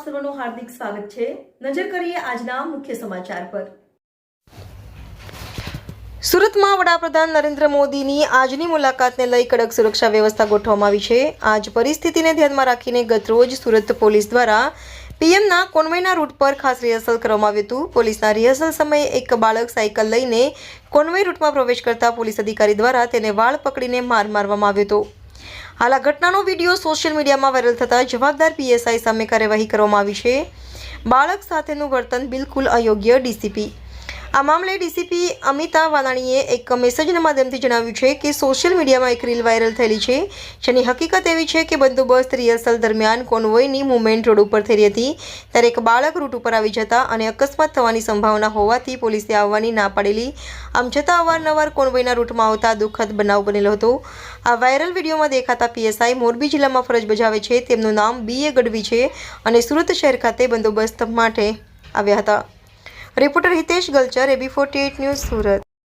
સર્વનું હાર્દિક સ્વાગત છે. નજર કરીએ આજના મુખ્ય સમાચાર પર. સુરતમાં વડાપ્રધાન નરેન્દ્ર મોદીની આજની મુલાકાતને લઈ કડક સુરક્ષા વ્યવસ્થા ગોઠવવામાં આવી છે. આજ પરિસ્થિતિને ધ્યાનમાં રાખીને ગતરોજ સુરત પોલીસ દ્વારા પીએમના કોન્વેના રૂટ પર ખાસ રિહર્સલ કરવામાં આવ્યું હતું. પોલીસના રિહર્સલ સમયે એક બાળક સાયકલ લઈને કોન્વે રૂટમાં પ્રવેશ કરતા પોલીસ અધિકારી દ્વારા તેને વાળ પકડીને માર મારવામાં આવ્યો હતો. હાલ આ ઘટનાનો વીડિયો સોશિયલ મીડિયામાં વાયરલ થતાં જવાબદાર પીએસઆઈ સામે કાર્યવાહી કરવામાં આવી છે. બાળક સાથેનું વર્તન બિલકુલ અયોગ્ય ડીસીપી આ મામલે ડીસીપી અમિતા વાલાણીએ એક મેસેજના માધ્યમથી જણાવ્યું છે કે સોશિયલ મીડિયામાં એક રીલ વાયરલ થયેલી છે, જેની હકીકત એવી છે કે બંદોબસ્ત રિહર્સલ દરમિયાન કોન્વોયની મુવમેન્ટ રોડ ઉપર થઈ હતી. ત્યારે એક બાળક રૂટ ઉપર આવી જતા અને અકસ્માત થવાની સંભાવના હોવાથી પોલીસે આવવાની ના પાડેલી. આમ છતાં અવારનવાર કોન્વોયના રૂટમાં આવતા દુઃખદ બનાવ બનેલો હતો. આ વાયરલ વિડીયોમાં દેખાતા પીએસઆઈ મોરબી જિલ્લામાં ફરજ બજાવે છે. તેમનું નામ બી એ ગઢવી છે અને સુરત શહેર ખાતે બંદોબસ્ત માટે આવ્યા હતા. Reporter Hitesh Galchar AB forty news Surat.